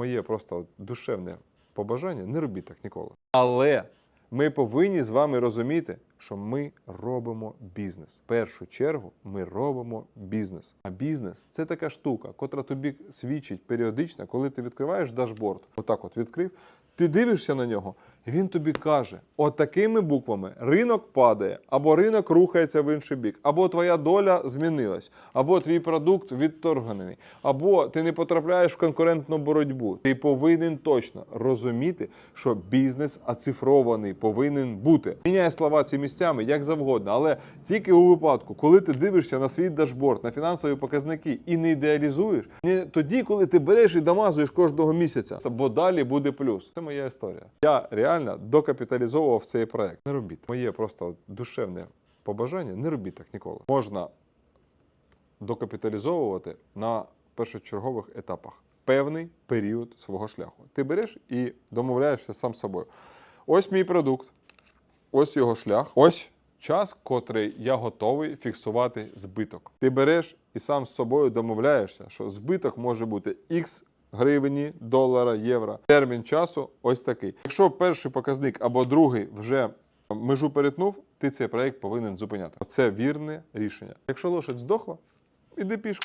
Моє просто душевне побажання не робіть так ніколи. Але ми повинні з вами розуміти, що ми робимо бізнес. В першу чергу ми робимо бізнес. А бізнес це така штука, котра тобі свідчить періодично, коли ти відкриваєш дашборд. Отак, от відкрив. Ти дивишся на нього, і він тобі каже: от такими буквами ринок падає, або ринок рухається в інший бік, або твоя доля змінилась, або твій продукт відторгнений, або ти не потрапляєш в конкурентну боротьбу. Ти повинен точно розуміти, що бізнес оцифрований повинен бути. Міняє слова ці місцями як завгодно, але тільки у випадку, коли ти дивишся на свій дашборд, на фінансові показники і не ідеалізуєш, не тоді, коли ти береш і домазуєш кожного місяця, бо далі буде плюс. Це моя історія. Я реально докапіталізовував цей проект. Не робіть. Моє просто душевне побажання. Не робіть так ніколи. Можна докапіталізовувати на першочергових етапах певний період свого шляху. Ти береш і домовляєшся сам з собою. Ось мій продукт, ось його шлях, ось час, котрий я готовий фіксувати збиток. Ти береш і сам з собою домовляєшся, що збиток може бути X гривні, долара, євро. Термін часу ось такий. Якщо перший показник або другий вже межу перетнув, ти цей проект повинен зупиняти. Це вірне рішення. Якщо лошадь здохла, іди пішки.